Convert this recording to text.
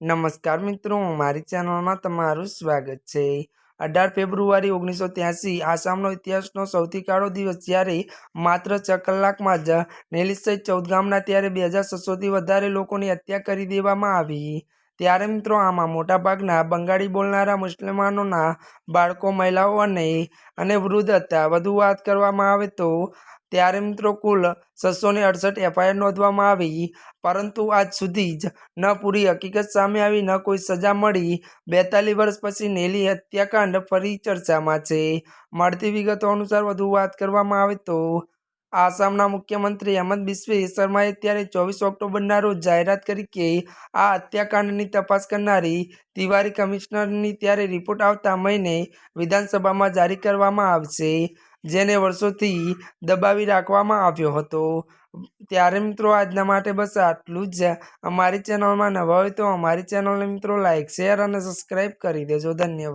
નમસ્કાર મિત્રો, મારી ચેનલમાં તમારું સ્વાગત છે. અઢાર ફેબ્રુઆરી ઓગણીસો ત્યાસી, આસામનો ઇતિહાસનો સૌથી કાળો દિવસ જ્યારે માત્ર છ કલાકમાં જ નેલી સહિત ચૌદ ગામના ત્યારે બે હજાર છસોથી વધારે લોકોની હત્યા કરી દેવામાં આવી. ત્યારે મિત્રો, આમાં મોટાભાગના બંગાળી બોલનારા મુસલમાનોના બાળકો, મહિલાઓ અને અને વૃદ્ધ હતા. વધુ વાત કરવામાં આવે તો ત્યારે મિત્રો કુલ છસો ને અડસઠ એફઆઈઆર નોંધવામાં આવી. પરંતુ આજ સુધી જ ન પૂરી હકીકત સામે આવી, ન કોઈ સજા મળી. બેતાલીસ વર્ષ પછી નેલી હત્યાકાંડ ફરી ચર્ચામાં છે. મળતી વિગતો અનુસાર વધુ વાત કરવામાં આવે તો આસામના મુખ્યમંત્રી હેમંત બિસ્વે શર્માએ ત્યારે ચોવીસ ઓક્ટોબરના રોજ જાહેરાત કરી કે આ હત્યાકાંડની તપાસ કરનારી તિવારી કમિશનરની ત્યારે રિપોર્ટ આવતા મહિને વિધાનસભામાં જારી કરવામાં આવશે. જેને વર્ષોથી દબાવી રાખવામાં આવ્યો હતો. ત્યારે મિત્રો આજના માટે બસ આટલું જ. અમારી ચેનલમાં નવા હોય તો અમારી ચેનલને મિત્રો લાઇક શેર અને સબસ્ક્રાઈબ કરી દેજો. ધન્યવાદ.